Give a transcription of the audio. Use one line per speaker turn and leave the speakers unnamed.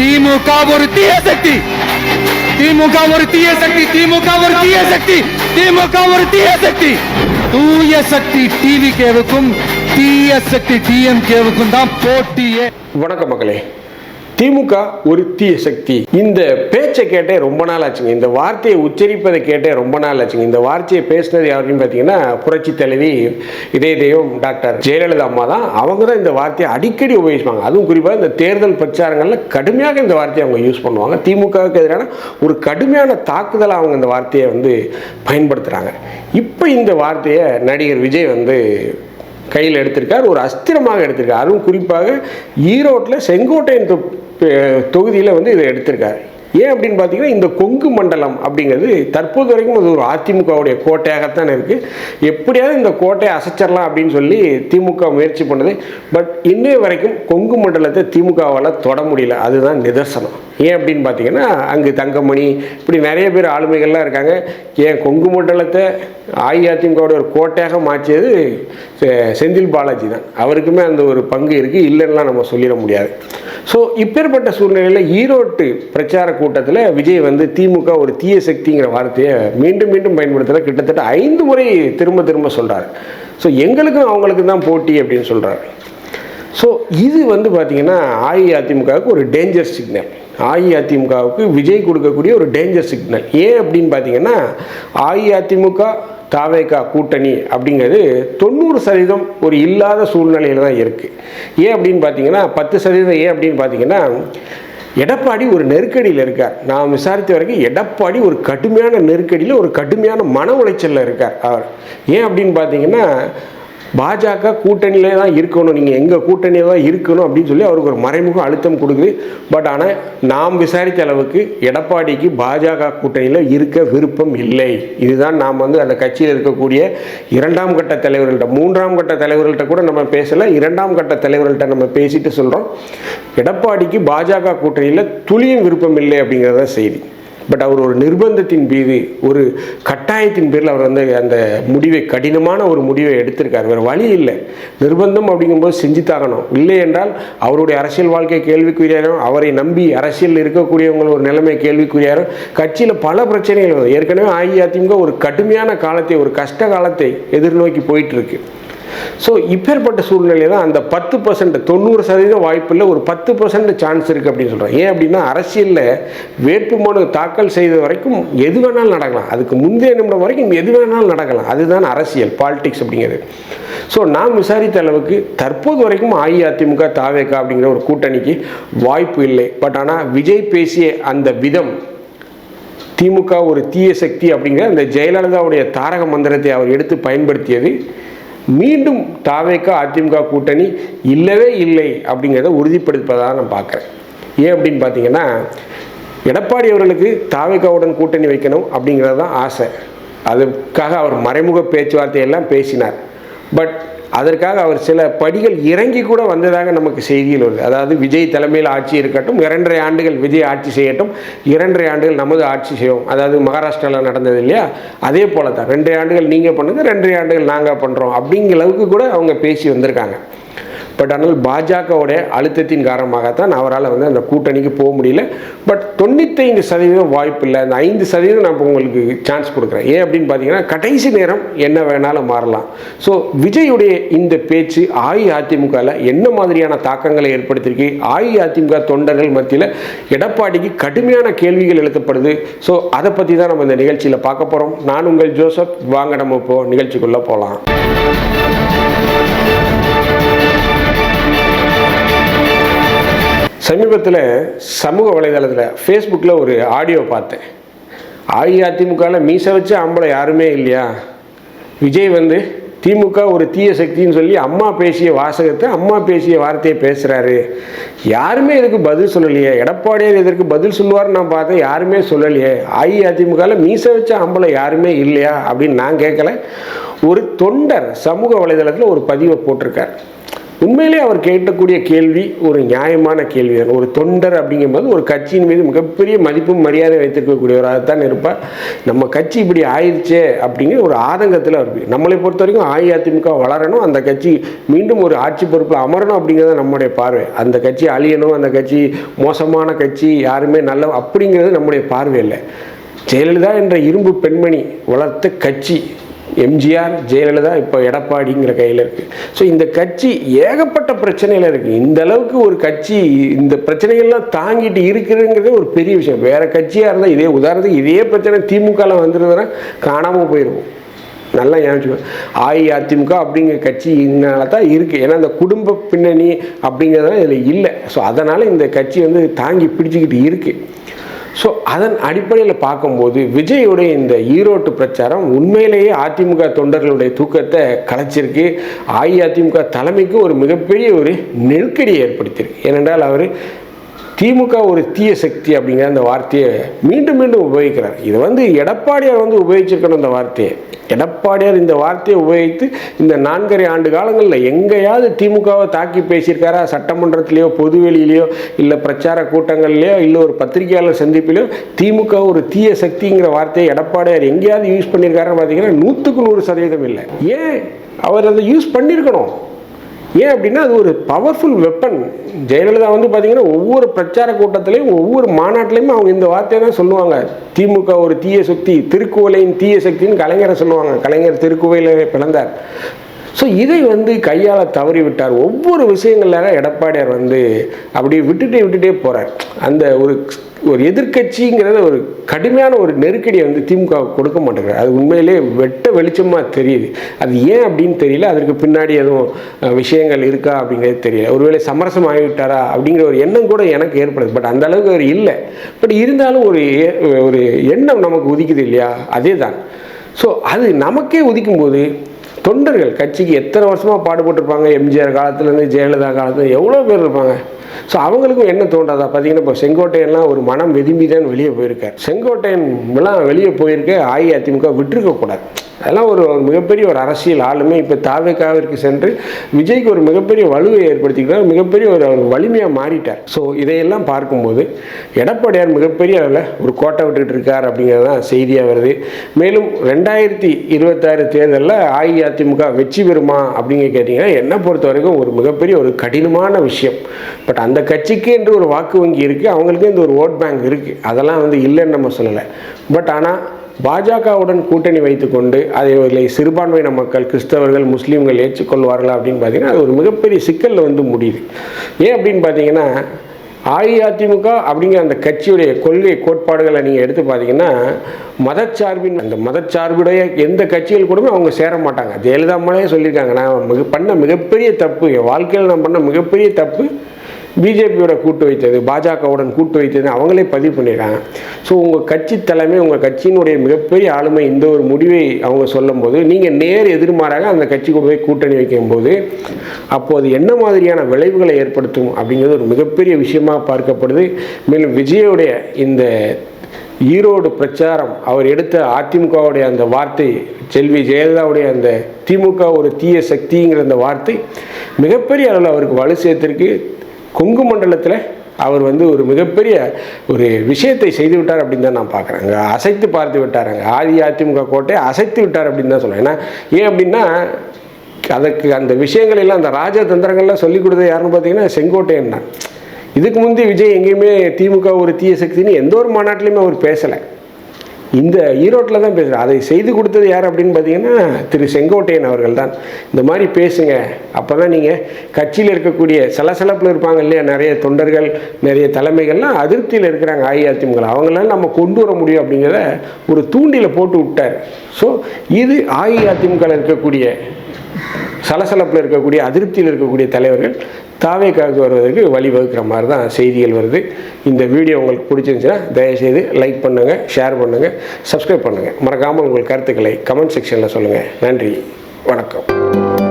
திமுக ஒரு தீய சக்தி. திமுக ஒரு தீய சக்தி திமுக ஒரு தீய சக்தி திமுக ஒரு தீய சக்தி. தூய சக்தி டிவி கேவுக்கும் தீய சக்தி டிஎம் கேவுக்கும் தான் போட்டியே.
வணக்கம் மகளே திமுக ஒரு தீய சக்தி. இந்த பேச்சை கேட்டே ரொம்ப நாள் ஆச்சுங்க. இந்த வார்த்தையை உச்சரிப்பதை கேட்டே ரொம்ப நாள் ஆச்சுங்க. இந்த வார்த்தையை பேசினது யாருன்னு பார்த்தீங்கன்னா புரட்சி தலைவி இதே தெய்வம் டாக்டர் ஜெயலலிதா அம்மா தான். அவங்க தான் இந்த வார்த்தையை அடிக்கடி உபயோகிப்பாங்க. அதுவும் குறிப்பாக இந்த தேர்தல் பிரச்சாரங்களில் கடுமையாக இந்த வார்த்தையை அவங்க யூஸ் பண்ணுவாங்க. திமுகவுக்கு எதிரான ஒரு கடுமையான தாக்குதலை அவங்க இந்த வார்த்தையை வந்து பயன்படுத்துகிறாங்க இப்போ இந்த வார்த்தையை நடிகர் விஜய் வந்து கையில் எடுத்திருக்கார். ஒரு அஸ்திரமாக எடுத்திருக்கார். அதுவும் குறிப்பாக ஈரோட்டில் செங்கோட்டையன் தொகுதியில் வந்து இதை எடுத்திருக்காரு. ஏன் அப்படின்னு பார்த்தீங்கன்னா இந்த கொங்கு மண்டலம் அப்படிங்கிறது தற்போது வரைக்கும் அது ஒரு அதிமுகவுடைய கோட்டையாகத்தான் இருக்குது எப்படியாவது இந்த கோட்டையை அசைச்சிடலாம் அப்படின்னு சொல்லி திமுக முயற்சி பண்ணுது. பட் இன்னைய வரைக்கும் கொங்கு மண்டலத்தை திமுகவால் தொட முடியல. அதுதான் நிதர்சனம். ஏன் அப்படின்னு பார்த்தீங்கன்னா அங்கு தங்கமணி இப்படி நிறைய பேர் ஆளுமைகள்லாம் இருக்காங்க. ஏன் கொங்கு மண்டலத்தை அஇஅதிமுகவோட ஒரு கோட்டையாக மாற்றியது செந்தில் பாலாஜி தான். அவருக்குமே அந்த ஒரு பங்கு இருக்குது இல்லைன்னா நம்ம சொல்லிட முடியாது. ஸோ இப்பேற்பட்ட சூழ்நிலையில் ஈரோட்டு பிரச்சார கூட்டத்தில் விஜய் வந்து திமுக ஒரு தீய சக்திங்கிற வார்த்தையை மீண்டும் மீண்டும் பயன்படுத்தல. கிட்டத்தட்ட ஐந்து முறை திரும்ப திரும்ப சொல்கிறார் ஸோ எங்களுக்கும் அவங்களுக்கும் தான் போட்டி அப்படின்னு சொல்கிறார் ஸோ இது வந்து பார்த்தீங்கன்னா அஇஅதிமுகவுக்கு ஒரு டேஞ்சர் சிக்னல் அஇஅதிமுகவுக்கு விஜய் கொடுக்கக்கூடிய ஒரு டேஞ்சர் சிக்னல் ஏன் அப்படின்னு பார்த்தீங்கன்னா அஇஅதிமுக தாவேகா கூட்டணி அப்படிங்கிறது தொண்ணூறு சதவீதம் ஒரு இல்லாத சூழ்நிலையில் தான் இருக்குது ஏன் அப்படின்னு பார்த்தீங்கன்னா பத்து சதவீதம் ஏன் அப்படின்னு பார்த்தீங்கன்னா எடப்பாடி ஒரு நெருக்கடியில் இருக்கார். நான் விசாரித்த வரைக்கும் எடப்பாடி ஒரு கடுமையான நெருக்கடியில் ஒரு கடுமையான மன உளைச்சலில் இருக்கார் அவர். ஏன் அப்படின்னு பார்த்தீங்கன்னா பாஜக கூட்டணியிலே தான் இருக்கணும். நீங்கள் எங்கள் கூட்டணியில் தான் இருக்கணும் அப்படின்னு சொல்லி அவருக்கு ஒரு மறைமுக அழுத்தம் கொடுக்குது. பட் ஆனால் நாம் விசாரித்த அளவுக்கு எடப்பாடிக்கு பாஜக கூட்டணியில் இருக்க விருப்பம் இல்லை. இதுதான் நாம் வந்து அந்த கட்சியில் இருக்கக்கூடிய இரண்டாம் கட்ட தலைவர்கள்ட்ட மூன்றாம் கட்ட தலைவர்கள்ட்ட கூட நம்ம பேசலை. இரண்டாம் கட்ட தலைவர்கள்ட்ட நம்ம பேசிட்டு சொல்கிறோம் எடப்பாடிக்கு பாஜக கூட்டணியில் துளியும் விருப்பம் இல்லை அப்படிங்கிறத செய்தி. பட் அவர் ஒரு நிர்பந்தத்தின் மீது ஒரு கட்டாயத்தின் பேரில் அவர் வந்து அந்த முடிவை கடினமான ஒரு முடிவை எடுத்திருக்கார். வேறு வழி இல்லை. நிர்பந்தம் அப்படிங்கும்போது செஞ்சு தாகணும் இல்லை என்றால் அவருடைய அரசியல் வாழ்க்கை கேள்விக்குரியாரும் அவரை நம்பி அரசியல் இருக்கக்கூடியவங்க ஒரு நிலைமை கேள்விக்குரியாரும் கட்சியில் பல பிரச்சனைகள் ஏற்கனவே அஇஅதிமுக ஒரு கடுமையான காலத்தை ஒரு கஷ்ட காலத்தை எதிர்நோக்கி போயிட்டு இருக்கு ஸோ இப்பேற்பட்ட சூழ்நிலையில் தான் அந்த பத்து பர்சன்ட் தொண்ணூறு சதவீதம் வாய்ப்பில்லை ஒரு பத்து பர்சன்ட் சான்ஸ் இருக்குது அப்படின்னு சொல்கிறேன் ஏன் அப்படின்னா அரசியலில் வேட்புமனு தாக்கல் செய்த வரைக்கும் எது வேணாலும் நடக்கலாம். அதுக்கு முந்தைய நிமிடம் வரைக்கும் எது வேணாலும் நடக்கலாம். அதுதான் அரசியல் பாலிடிக்ஸ் அப்படிங்கிறது. ஸோ நான் விசாரித்த அளவுக்கு தற்போது வரைக்கும் அஇஅதிமுக தாவேகா அப்படிங்கிற ஒரு கூட்டணிக்கு வாய்ப்பு இல்லை. பட் ஆனால் விஜய் பேசிய அந்த விதம் திமுக ஒரு தீய சக்தி அப்படிங்கிற அந்த ஜெயலலிதாவுடைய தாரக மந்திரத்தை அவர் எடுத்து பயன்படுத்தியது மீண்டும் தாவேக்கா அதிமுக கூட்டணி இல்லவே இல்லை அப்படிங்கிறத உறுதிப்படுத்துவதாக நான் பார்க்குறேன். ஏன் அப்படின்னு பார்த்தீங்கன்னா எடப்பாடி அவர்களுக்கு தாவேக்காவுடன் கூட்டணி வைக்கணும் அப்படிங்கிறது தான் ஆசை. அதுக்காக அவர் மறைமுக பேச்சுவார்த்தையெல்லாம் பேசினார். பட் அதற்காக அவர் சில படிகள் இறங்கி கூட வந்ததாக நமக்கு செய்தியில் வருது. அதாவது விஜய் தலைமையில் ஆட்சி இருக்கட்டும் இரண்டரை ஆண்டுகள் விஜய் ஆட்சி செய்யட்டும் இரண்டரை ஆண்டுகள் நமது ஆட்சி செய்வோம். அதாவது மகாராஷ்டிராவில் நடந்தது இல்லையா? அதே போல தான் ரெண்டரை ஆண்டுகள் நீங்கள் பண்ணுங்க ரெண்டரை ஆண்டுகள் நாங்கள் பண்ணுறோம் அப்படிங்கிற அளவுக்கு கூட அவங்க பேசி வந்திருக்காங்க. பட் ஆனால் பாஜகவுடைய அழுத்தத்தின் காரணமாகத்தான் அவரால் வந்து அந்த கூட்டணிக்கு போக முடியல. பட் தொண்ணூத்தைந்து சதவீதம் வாய்ப்பு இல்லை. அந்த ஐந்து சதவீதம் நான் இப்போ உங்களுக்கு சான்ஸ் கொடுக்குறேன். ஏன் அப்படின்னு பார்த்தீங்கன்னா கடைசி நேரம் என்ன வேணாலும் மாறலாம். ஸோ விஜயுடைய இந்த பேச்சு அஇஅதிமுகவில் என்ன மாதிரியான தாக்கங்களை ஏற்படுத்தியிருக்கு? அஇஅதிமுக தொண்டர்கள் மத்தியில் எடப்பாடிக்கு கடுமையான கேள்விகள் எழுத்தப்படுது. ஸோ அதை பற்றி தான் நம்ம இந்த நிகழ்ச்சியில் பார்க்க போகிறோம் நான் உங்கள் ஜோசப். வாங்க நம்ம இப்போ நிகழ்ச்சிக்குள்ளே போகலாம் சமீபத்தில் சமூக வலைதளத்தில் ஃபேஸ்புக்கில் ஒரு ஆடியோ பார்த்தேன். அஇஅதிமுகவில் மீசை வச்ச ஆம்பளை யாருமே இல்லையா? விஜய் வந்து திமுக ஒரு தீய சக்தின்னு சொல்லி அம்மா பேசிய வாசகத்தை அம்மா பேசிய வார்த்தையை பேசுகிறாரு யாருமே இதுக்கு பதில் சொல்லலையே. எடப்பாடியார் இதற்கு பதில் சொல்லுவார்னு நான் பார்த்தேன். யாருமே சொல்லலையே. அஇஅதிமுகவில் மீசை வச்ச ஆம்பளை யாருமே இல்லையா அப்படின்னு நான் கேட்கல. ஒரு தொண்டர் சமூக வலைதளத்தில் ஒரு பதிவை போட்டிருக்கார். உண்மையிலே அவர் கேட்கக்கூடிய கேள்வி ஒரு நியாயமான கேள்வி தான். ஒரு தொண்டர் அப்படிங்கும்போது ஒரு கட்சியின் மீது மிகப்பெரிய மதிப்பும் மரியாதை வைத்திருக்கக்கூடியவராக தான் இருப்பார். நம்ம கட்சி இப்படி ஆயிடுச்சே அப்படிங்கிற ஒரு ஆதங்கத்தில் இருக்கு நம்மளை பொறுத்த வரைக்கும் அஇஅதிமுக வளரணும் அந்த கட்சி மீண்டும் ஒரு ஆட்சி பொறுப்பில் அமரணும் அப்படிங்கிறது நம்முடைய பார்வை. அந்த கட்சி அழியணும் அந்த கட்சி மோசமான கட்சி யாருமே நல்ல அப்படிங்கிறது நம்முடைய பார்வை இல்லை. ஜெயலலிதா என்ற இரும்பு பெண்மணி வளர்த்த கட்சி எம்ஜிஆர் ஜெயலலிதா இப்போ எடப்பாடிங்கிற கையில் இருக்குது ஸோ இந்த கட்சி ஏகப்பட்ட பிரச்சனையில் இருக்குது இந்த அளவுக்கு ஒரு கட்சி இந்த பிரச்சனைகள்லாம் தாங்கிட்டு இருக்குதுங்கிறதே ஒரு பெரிய விஷயம். வேறு கட்சியாக இருந்தால் இதே உதாரணத்துக்கு இதே பிரச்சனை திமுகவில் வந்துருந்ததுன்னா காணாமல் போயிடுவோம் நல்லா ஞாபகம் அஇஅதிமுக அப்படிங்கிற கட்சி இதனால தான் இருக்குது ஏன்னா அந்த குடும்ப பின்னணி அப்படிங்கிறதுலாம் இதில் இல்லை. ஸோ அதனால் இந்த கட்சி வந்து தாங்கி பிடிச்சிக்கிட்டு இருக்குது ஸோ அதன் அடிப்படையில் பார்க்கும்போது விஜயுடைய இந்த ஈரோட்டு பிரச்சாரம் உண்மையிலேயே அதிமுக தொண்டர்களுடைய தூக்கத்தை கலைச்சிருக்கு. அஇஅதிமுக தலைமைக்கு ஒரு மிகப்பெரிய ஒரு நெருக்கடியை ஏற்படுத்தியிருக்கு. ஏனென்றால் அவர் திமுக ஒரு தீய சக்தி அப்படிங்கிற அந்த வார்த்தையை மீண்டும் மீண்டும் உபயோகிக்கிறார். இது வந்து எடப்பாடியார் வந்து உபயோகிச்சிருக்கணும் இந்த வார்த்தையை. எடப்பாடியார் இந்த வார்த்தையை உபயோகித்து இந்த நான்கரை ஆண்டு காலங்களில் எங்கேயாவது திமுகவை தாக்கி பேசியிருக்காரா? சட்டமன்றத்திலேயோ பொதுவெளியிலையோ இல்லை பிரச்சார கூட்டங்கள்லையோ இல்லை ஒரு பத்திரிகையாளர் சந்திப்பிலையோ திமுக ஒரு தீய சக்திங்கிற வார்த்தையை எடப்பாடியார் எங்கேயாவது யூஸ் பண்ணியிருக்காருன்னு பார்த்தீங்கன்னா நூற்றுக்கு நூறு சதவீதம் இல்லை. ஏன்? அவர் அதை யூஸ் பண்ணியிருக்கணும். ஏன் அப்படின்னா அது ஒரு பவர்ஃபுல் வெப்பன் ஜெயலலிதா வந்து பார்த்தீங்கன்னா ஒவ்வொரு பிரச்சார கூட்டத்திலையும் ஒவ்வொரு மாநாட்டிலையும் அவங்க இந்த வார்த்தையை தான் சொல்லுவாங்க. திமுக ஒரு தீய சக்தி திருக்குவலையின் தீய சக்தின்னு கலைஞரை சொல்லுவாங்க. கலைஞர் திருக்குவையில் பிறந்தார். ஸோ இதை வந்து கையால் தவறி விட்டார். ஒவ்வொரு விஷயங்களாக எடப்பாடியார் வந்து அப்படியே விட்டுட்டே விட்டுட்டே போகிறார் அந்த ஒரு ஒரு எதிர்கட்சிங்கிறத ஒரு கடுமையான ஒரு நெருக்கடியை வந்து திமுக கொடுக்க மாட்டேங்கிறார் அது உண்மையிலே வெட்ட வெளிச்சமாக தெரியுது. அது ஏன் அப்படின்னு தெரியல. அதற்கு பின்னாடி எதுவும் விஷயங்கள் இருக்கா அப்படிங்கிறது தெரியல. ஒருவேளை சமரசம் ஆகிவிட்டாரா அப்படிங்கிற ஒரு எண்ணம் கூட எனக்கு ஏற்படுது பட் அந்த அளவுக்கு அவர் இல்லை. பட் இருந்தாலும் ஒரு ஒரு எண்ணம் நமக்கு உதிக்குது இல்லையா? அதே தான் ஸோ அது நமக்கே உதிக்கும்போது தொண்டர்கள் கட்சிக்கு எத்தனை வருஷமாக பாடுபட்டிருப்பாங்க? எம்ஜிஆர் காலத்துலேருந்து ஜெயலலிதா காலத்துலேருந்து எவ்வளோ பேர் இருப்பாங்க? ஸோ அவங்களுக்கும் என்ன தோன்றாதா? பார்த்தீங்கன்னா இப்போ செங்கோட்டையன்லாம் ஒரு மனம் வெதும்பி தான் வெளியே போயிருக்கார் செங்கோட்டையன்லாம் வெளியே போயிருக்க அஇஅதிமுக விட்டுருக்கக்கூடாது அதெல்லாம் ஒரு மிகப்பெரிய ஒரு அரசியல் ஆளுமை. இப்போ தாவேக்காவிற்கு சென்று விஜய்க்கு ஒரு மிகப்பெரிய வலுவை ஏற்படுத்திக்கிறார். மிகப்பெரிய ஒரு அவர் வலிமையாக மாறிட்டார். ஸோ இதையெல்லாம் பார்க்கும்போது எடப்பாடியார் மிகப்பெரிய அளவில் ஒரு கோட்டை விட்டுட்டு இருக்கார் அப்படிங்கிறது தான் செய்தியாக வருது. மேலும் ரெண்டாயிரத்தி இருபத்தாறு தேர்தலில் அஇஅதிமுக வெற்றி பெறுமா அப்படிங்க கேட்டிங்கன்னா என்னை பொறுத்த வரைக்கும் ஒரு மிகப்பெரிய ஒரு கடினமான விஷயம். பட் அந்த கட்சிக்கு என்று ஒரு வாக்கு வங்கி இருக்குது அவங்களுக்கு இந்த ஒரு ஓட் பேங்க் இருக்குது அதெல்லாம் வந்து இல்லைன்னு நம்ம சொல்லலை. பட் ஆனால் பாஜகவுடன் கூட்டணி வைத்துக்கொண்டு அதை இல்லை சிறுபான்மையின மக்கள் கிறிஸ்தவர்கள் முஸ்லீம்கள் ஏற்றுக்கொள்வார்களா அப்படின்னு பார்த்தீங்கன்னா அது ஒரு மிகப்பெரிய சிக்கலில் வந்து முடியுது. ஏன் அப்படின்னு பார்த்தீங்கன்னா அஇஅதிமுக அப்படிங்கிற அந்த கட்சியுடைய கொள்கை கோட்பாடுகளை நீங்கள் எடுத்து பார்த்தீங்கன்னா மதச்சார்பின் அந்த மதச்சார்புடைய எந்த கட்சிகள் கூடமே அவங்க சேர மாட்டாங்க. ஜெயலலிதா அம்மாலே சொல்லியிருக்காங்க நான் மிக பண்ண மிகப்பெரிய தப்பு என் வாழ்க்கையில் நான் பண்ண மிகப்பெரிய தப்பு பிஜேபியோட கூட்டு வைத்தது பாஜகவுடன் கூட்டு வைத்தது அவங்களே பதிவு பண்ணிடுறாங்க. ஸோ உங்கள் கட்சி தலைமை உங்கள் கட்சியினுடைய மிகப்பெரிய ஆளுமை இந்த ஒரு முடிவை அவங்க சொல்லும்போது நீங்கள் நேர் எதிர்மாறாக அந்த கட்சிக்கு போய் கூட்டணி வைக்கும்போது அப்போது என்ன மாதிரியான விளைவுகளை ஏற்படுத்தும் அப்படிங்கிறது ஒரு மிகப்பெரிய விஷயமாக பார்க்கப்படுது. மேலும் விஜயோடைய இந்த ஈரோடு பிரச்சாரம் அவர் எடுத்த அதிமுகவுடைய அந்த வார்த்தை செல்வி ஜெயலலிதாவுடைய அந்த திமுக ஒரு தீய சக்திங்கிற அந்த வார்த்தை மிகப்பெரிய அளவில் அவருக்கு வலு சேர்த்திருக்கு. கொங்கு மண்டலத்தில் அவர் வந்து ஒரு மிகப்பெரிய ஒரு விஷயத்தை செய்து விட்டார் அப்படின்னு தான் நான் பார்க்குறேன். அங்கே அசைத்து பார்த்து விட்டாருங்க ஆதி அதிமுக கோட்டையை அசைத்து விட்டார் அப்படின்னு தான் சொல்லுவேன் ஏன்னா ஏன் அப்படின்னா அதுக்கு அந்த விஷயங்கள் எல்லாம் அந்த ராஜதந்திரங்கள்லாம் சொல்லிக் கொடுத்தது யாருன்னு பார்த்தீங்கன்னா செங்கோட்டையன் தான். இதுக்கு முந்தைய விஜய் எங்கேயுமே திமுக ஒரு தீய சக்தின்னு எந்த ஒரு மாநாட்டிலையுமே அவர் பேசலை. இந்த ஈரோட்டில் தான் பேசுகிறேன் அதை செய்து கொடுத்தது யார் அப்படின்னு பார்த்தீங்கன்னா திரு செங்கோட்டையன் அவர்கள் தான் இந்த மாதிரி பேசுங்க. அப்போ தான் நீங்கள் கட்சியில் இருக்கக்கூடிய சலசலப்பில் இருப்பாங்க இல்லையா? நிறைய தொண்டர்கள் நிறைய தலைமைகள்லாம் அதிருப்தியில் இருக்கிறாங்க அஇஅதிமுக அவங்களால நம்ம கொண்டு வர முடியும் அப்படிங்கிறத ஒரு தூண்டில போட்டு விட்டார். ஸோ இது அஇஅதிமுகவில் இருக்கக்கூடிய சலசலப்பில் இருக்கக்கூடிய அதிருப்தியில் இருக்கக்கூடிய தலைவர்கள் தாவேக்காவுக்கு வருவதற்கு வழிவகுக்கிற மாதிரி தான் செய்திகள் வருது. இந்த வீடியோ உங்களுக்கு பிடிச்சிருந்துச்சுன்னா தயவுசெய்து லைக் பண்ணுங்கள் ஷேர் பண்ணுங்கள் சப்ஸ்கிரைப் பண்ணுங்கள் மறக்காமல் உங்கள் கருத்துக்களை கமெண்ட் செக்ஷனில் சொல்லுங்கள் நன்றி வணக்கம்.